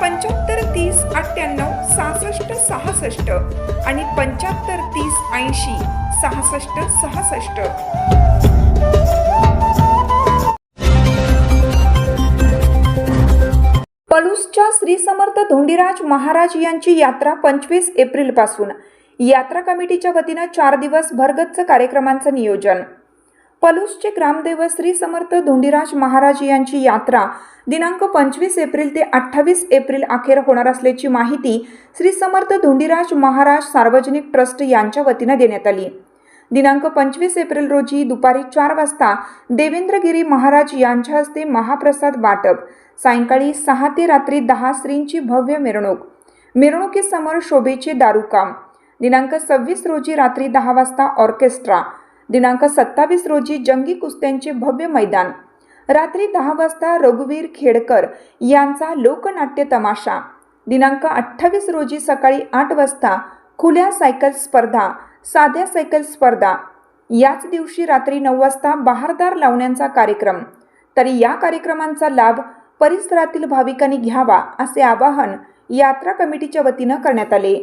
पंच्याहत्तर तीस अठ्ठ्याण्णव सहासष्ट सहासष्ट आणि पंच्याहत्तर तीस ऐंशी सहासष्ट सहासष्ट. पलूसच्या श्री समर्थ धोंडीराज महाराज यांची यात्रा पंचवीस एप्रिलपासून यात्रा कमिटीच्या वतीनं चार दिवस भरगच्च कार्यक्रमांचं नियोजन. पलूसचे ग्रामदेव श्री समर्थ धोंडीराज महाराज यांची यात्रा दिनांक पंचवीस एप्रिल ते अठ्ठावीस एप्रिल अखेर होणार असल्याची माहिती श्री समर्थ धोंडीराज महाराज सार्वजनिक ट्रस्ट यांच्या वतीनं देण्यात आली. दिनांक पंचवीस एप्रिल रोजी दुपारी चार वाजता देवेंद्रगिरी महाराज यांच्या हस्ते महाप्रसाद वाटप सायंकाळी सहा ते रात्री दहा श्रींची भव्य मिरवणूक मिरवणुकीसमोर शोभेचे दारुकाम दिनांक सव्वीस रोजी रात्री दहा वाजता ऑर्केस्ट्रा दिनांक सत्तावीस रोजी जंगी कुस्त्यांचे भव्य मैदान. रात्री दहा वाजता रघुवीर खेडकर यांचा लोकनाट्य तमाशा. दिनांक अठ्ठावीस रोजी सकाळी आठ वाजता खुल्या सायकल स्पर्धा साध्या सायकल स्पर्धा. याच दिवशी रात्री नऊ वाजता बहारदार लावण्याचा कार्यक्रम. तरी या कार्यक्रमांचा लाभ परिसरातील भाविकांनी घ्यावा असे आवाहन यात्रा कमिटीच्या वतीनं करण्यात आले.